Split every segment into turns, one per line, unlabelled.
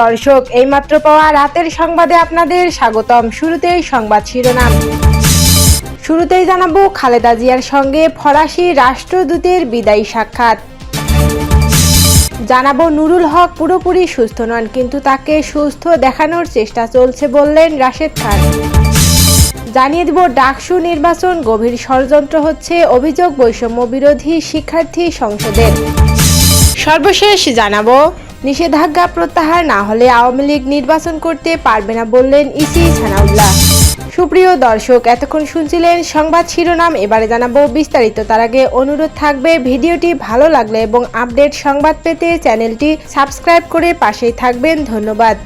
দর্শক, এইমাত্র পাওয়া রাতের সংবাদে আপনাদের স্বাগতম। শুরুতেই সংবাদ শিরোনাম। শুরুতেই জানাব খালেদা জিয়ার সঙ্গে ফরাসি রাষ্ট্রদূতের বিদায়ী সাক্ষাৎ। জানাব নুরুল হক পুরোপুরি সুস্থ নন, কিন্তু তাকে সুস্থ দেখানোর চেষ্টা চলছে বললেন রাশেদ খান। জানিয়ে দিব, ডাকসু নির্বাচন গভীর ষড়যন্ত্র হচ্ছে অভিযোগ বৈষম্য বিরোধী শিক্ষার্থী সংসদের। সর্বশেষ জানাব নিষেধাজ্ঞা প্রত্যাহার না হলে আওয়ামী লীগ নির্বাচন করতে পারবে না বললেন ইসি ছানাউল্লাহ। সুপ্রিয় দর্শক, এতক্ষণ শুনছিলেন সংবাদ শিরোনাম। এবারে জানাব বিস্তারিত। তার আগে অনুরোধ থাকবে, ভিডিওটি ভালো লাগলে এবং আপডেট সংবাদ পেতে চ্যানেলটি সাবস্ক্রাইব করে পাশেই থাকবেন। ধন্যবাদ।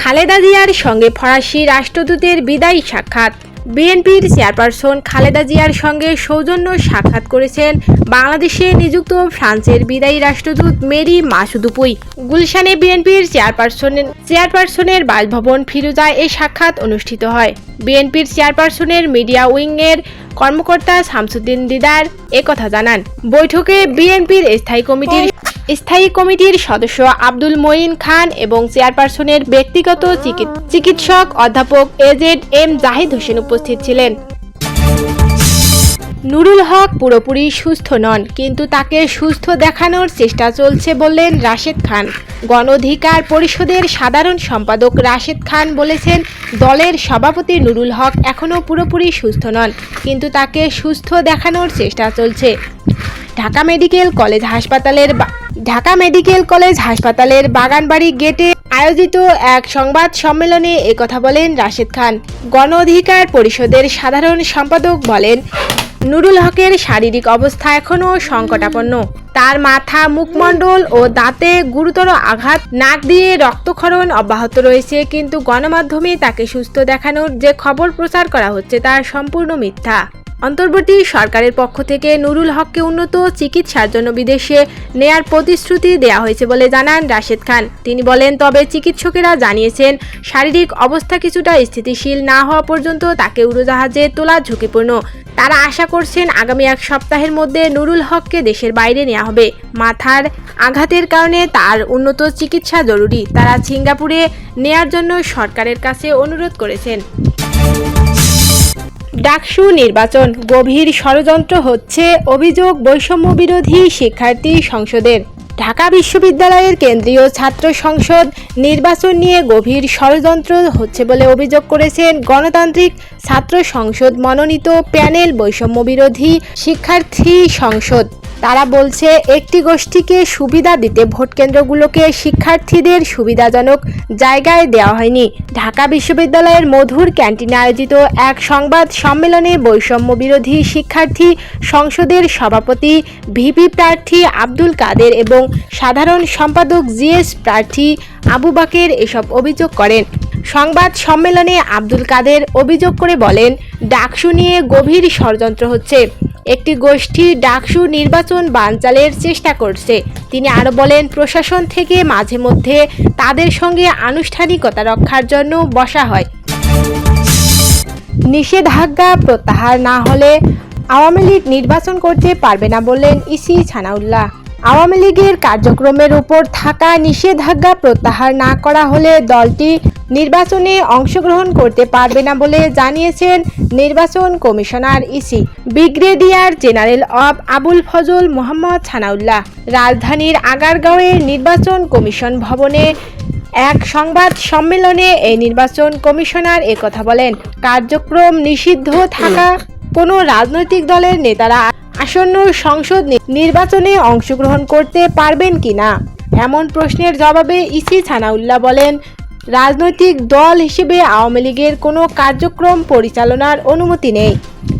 খালেদা জিয়ার সঙ্গে ফরাসি রাষ্ট্রদূতের বিদায়ী সাক্ষাৎ। বিএনপির চেয়ারপারসন খালেদা জিয়ার সঙ্গে সৌজন্য সাক্ষাৎ করেছেন বাংলাদেশে নিযুক্ত ফ্রান্সের বিদায়ী রাষ্ট্রদূত মেরি মাসুদুপুই। গুলশানে বিএনপির চেয়ারপারসনের চেয়ারপারসনের বাসভবন ফিরোজায় এই সাক্ষাৎ অনুষ্ঠিত হয়। বিএনপির চেয়ারপারসনের মিডিয়া উইংয়ের কর্মকর্তা শামসুদ্দিন দিদার একথা জানান। বৈঠকে বিএনপির স্থায়ী কমিটির স্থায়ী কমিটির সদস্য আব্দুল মঈন খান এবং চেয়ারপারসনের ব্যক্তিগত চিকিৎ- চিকিৎসক অধ্যাপক এজেড এম জাহিদ হোসেন উপস্থিত ছিলেন। নুরুল হক পুরোপুরি সুস্থ নন, কিন্তু তাকে সুস্থ দেখানোর চেষ্টা চলছে বললেন রাশেদ খান। গণ অধিকার পরিষদের সাধারণ সম্পাদক রাশেদ খান বলেছেন, দলের সভাপতি নুরুল হক এখনও পুরোপুরি সুস্থ নন, কিন্তু তাকে সুস্থ দেখানোর চেষ্টা চলছে। ঢাকা মেডিকেল কলেজ হাসপাতালের ঢাকা মেডিকেল কলেজ হাসপাতালের বাগানবাড়ি গেটে আয়োজিত এক সংবাদ সম্মেলনে একথা বলেন রাশেদ খান। গণ অধিকার পরিষদের সাধারণ সম্পাদক বলেন, নুরুল হকের শারীরিক অবস্থা এখনও সংকটাপন্ন। তার মাথা, মুখমণ্ডল ও দাঁতে গুরুতর আঘাত, নাক দিয়ে রক্তক্ষরণ অব্যাহত রয়েছে, কিন্তু গণমাধ্যমে তাকে সুস্থ দেখানোর যে খবর প্রচার করা হচ্ছে তা সম্পূর্ণ মিথ্যা। অন্তর্বর্তী সরকারের পক্ষ থেকে নুরুল হককে উন্নত চিকিৎসার জন্য বিদেশে নেয়ার প্রতিশ্রুতি দেওয়া হয়েছে বলে জানান রাশেদ খান। তিনি বলেন, তবে চিকিৎসকেরা জানিয়েছেন, শারীরিক অবস্থা কিছুটা স্থিতিশীল না হওয়া পর্যন্ত তাকে উড়োজাহাজে তোলা ঝুঁকিপূর্ণ। তারা আশা করছেন, আগামী এক সপ্তাহের মধ্যে নুরুল হককে দেশের বাইরে নেওয়া হবে। মাথার আঘাতের কারণে তার উন্নত চিকিৎসা জরুরি। তারা সিঙ্গাপুরে নেয়ার জন্য সরকারের কাছে অনুরোধ করেছেন। ডাকসু নির্বাচন। গভীর ষড়যন্ত্র হচ্ছে অভিযোগ বৈষম্য বিরোধী শিক্ষার্থী সংসদের। ঢাকা বিশ্ববিদ্যালয়ের কেন্দ্রীয় ছাত্র সংসদ নির্বাচন নিয়ে গভীর ষড়যন্ত্র হচ্ছে বলে অভিযোগ করেছেন গণতান্ত্রিক ছাত্র সংসদ মনোনীত প্যানেল বৈষম্য বিরোধী শিক্ষার্থী সংসদ। তারা বলছে, একটি গোষ্ঠীকে সুবিধা দিতে ভোট কেন্দ্রগুলোকে শিক্ষার্থীদের সুবিধাজনক জায়গায় দেওয়া হয়নি। ঢাকা বিশ্ববিদ্যালয়ের মধুর ক্যান্টিনে আয়োজিত এক সংবাদ সম্মেলনে বৈষম্য বিরোধী শিক্ষার্থী সংসদের সভাপতি, ভিপি প্রার্থী আব্দুল কাদের এবং সাধারণ সম্পাদক জিএস প্রার্থী আবু বাকের এসব অভিযোগ করেন। সংবাদ সম্মেলনে আব্দুল কাদের অভিযোগ করে বলেন, ডাকসু নিয়ে গভীর ষড়যন্ত্র হচ্ছে। একটি গোষ্ঠী ডাকসু নির্বাচন বানচালের চেষ্টা করছে। তিনি আরও বলেন, প্রশাসন থেকে মাঝে মধ্যে তাদের সঙ্গে আনুষ্ঠানিকতা রক্ষার জন্য বসা হয়। নিষেধাজ্ঞা প্রত্যাহার না হলে আওয়ামী লীগ নির্বাচন করতে পারবে না বললেন ইসি ছানাউল্লাহ। আওয়ামী লীগের কার্যক্রমের উপর থাকা নিষেধাজ্ঞা প্রত্যাহার না করা হলে দলটি নির্বাচনে অংশগ্রহণ করতে পারবে না বলে জানিয়েছেন নির্বাচন কমিশনার ইসি। ব্রিগেডিয়ার জেনারেল অব আবুল ফজল মোহাম্মদ ছানাউল্লাহ। রাজধানীর আগারগাঁওয়ের নির্বাচন কমিশন ভবনে এক সংবাদ সম্মেলনে এই নির্বাচন কমিশনার একথা বলেন, কার্যক্রম নিষিদ্ধ থাকা কোনো রাজনৈতিক দলের নেতারা আসন্ন সংসদ নির্বাচনে অংশগ্রহণ করতে পারবেন কিনা এমন প্রশ্নের জবাবে ইসি ছানাউল্লাহ বলেন রাজনৈতিক দল হিসেবে আওয়ামী লীগের কোনো কার্যক্রম পরিচালনার অনুমতি নেই।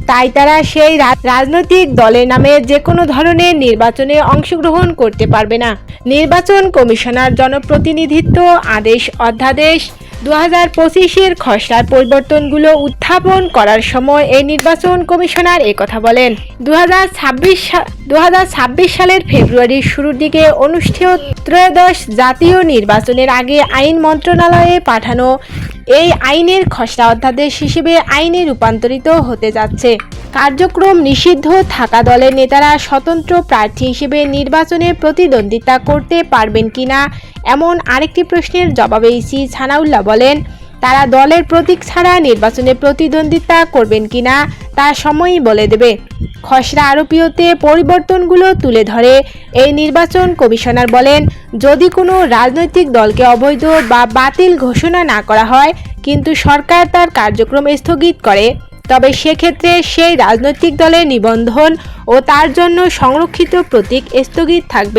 তাই তারা সেই রাজনৈতিক দলের নামে যে কোনো ধরনের নির্বাচনে অংশগ্রহণ করতে পারবে না। নির্বাচন কমিশনার জনপ্রতিনিধিত্ব আদেশ অধ্যাদেশ দু হাজার পঁচিশের খসড়ার পরিবর্তনগুলো উত্থাপন করার সময় এই নির্বাচন কমিশনার একথা বলেন। দু হাজার ছাব্বিশ দু হাজার ছাব্বিশ সালের ফেব্রুয়ারির শুরুর দিকে অনুষ্ঠেয় ত্রয়োদশ জাতীয় নির্বাচনের আগে আইন মন্ত্রণালয়ে পাঠানো এই আইনের খসড়া অধ্যাদেশ হিসেবে আইনে রূপান্তরিত হতে যাচ্ছে। কার্যক্রম নিষিদ্ধ থাকা দলের নেতারা স্বতন্ত্র প্রার্থী হিসেবে নির্বাচনে প্রতিদ্বন্দ্বিতা করতে পারবেন কিনা এমন আরেকটি প্রশ্নের জবাবে ইসি ছানাউল্লাহ বলেন, তারা দলের প্রতীক ছাড়া নির্বাচনে প্রতিদ্বন্দ্বিতা করবেন কিনা তা সময়ই বলে দেবে। খসড়া আরোপীয়তে পরিবর্তনগুলো তুলে ধরে। এই নির্বাচন কমিশনার বলেন, যদি কোনো রাজনৈতিক দলকে অবৈধ বা বাতিল ঘোষণা না করা হয়, কিন্তু সরকার তার কার্যক্রম স্থগিত করে, তবে সেক্ষেত্রে সেই রাজনৈতিক দলের নিবন্ধন ও তার জন্য সংরক্ষিত প্রতীক স্থগিত থাকবে।